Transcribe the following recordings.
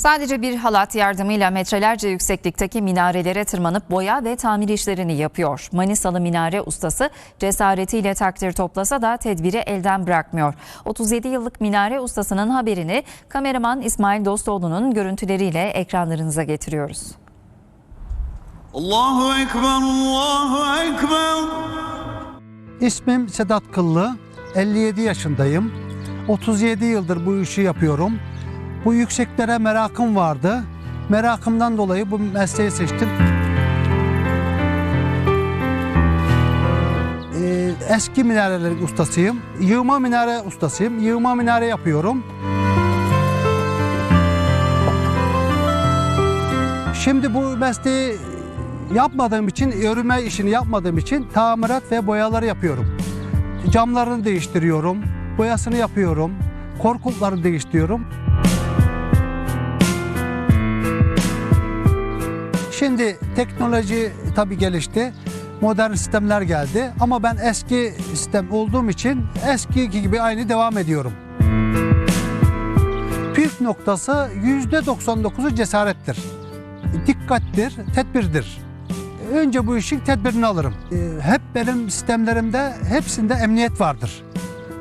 Sadece bir halat yardımıyla metrelerce yükseklikteki minarelere tırmanıp boya ve tamir işlerini yapıyor. Manisalı minare ustası cesaretiyle takdir toplasa da tedbiri elden bırakmıyor. 37 yıllık minare ustasının haberini kameraman İsmail Dostoğlu'nun görüntüleriyle ekranlarınıza getiriyoruz. Allahu Ekber, Allahu Ekber. İsmim Sedat Kıllı. 57 yaşındayım. 37 yıldır bu işi yapıyorum. Bu yükseklere merakım vardı. Merakımdan dolayı bu mesleği seçtim. Ee, eski minarelerin ustasıyım. Yığma minare ustasıyım. Yığma minare yapıyorum. Şimdi bu mesleği yapmadığım için, örülme işini yapmadığım için tamirat ve boyaları yapıyorum. Camlarını değiştiriyorum, boyasını yapıyorum, korkuluklarını değiştiriyorum. Şimdi teknoloji tabii gelişti. Modern sistemler geldi ama ben eski sistem olduğum için eski gibi aynı devam ediyorum. Püf noktası %99'u cesarettir. Dikkattir, tedbirdir. Önce bu işin tedbirini alırım. Ee, Hep benim sistemlerimde hepsinde emniyet vardır.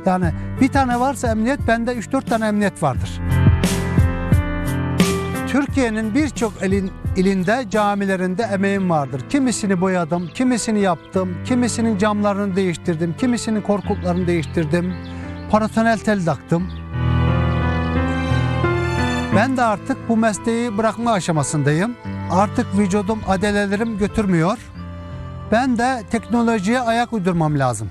Yani bir tane varsa emniyet bende 3-4 tane emniyet vardır. Türkiye'nin birçok elin, ilinde camilerinde emeğim vardır. Kimisini boyadım, kimisini yaptım, kimisinin camlarını değiştirdim, kimisinin korkuluklarını değiştirdim. Paratonel tel taktım. Ben de artık bu mesleği bırakma aşamasındayım. Artık vücudum adelelerim götürmüyor. Ben de teknolojiye ayak uydurmam lazım.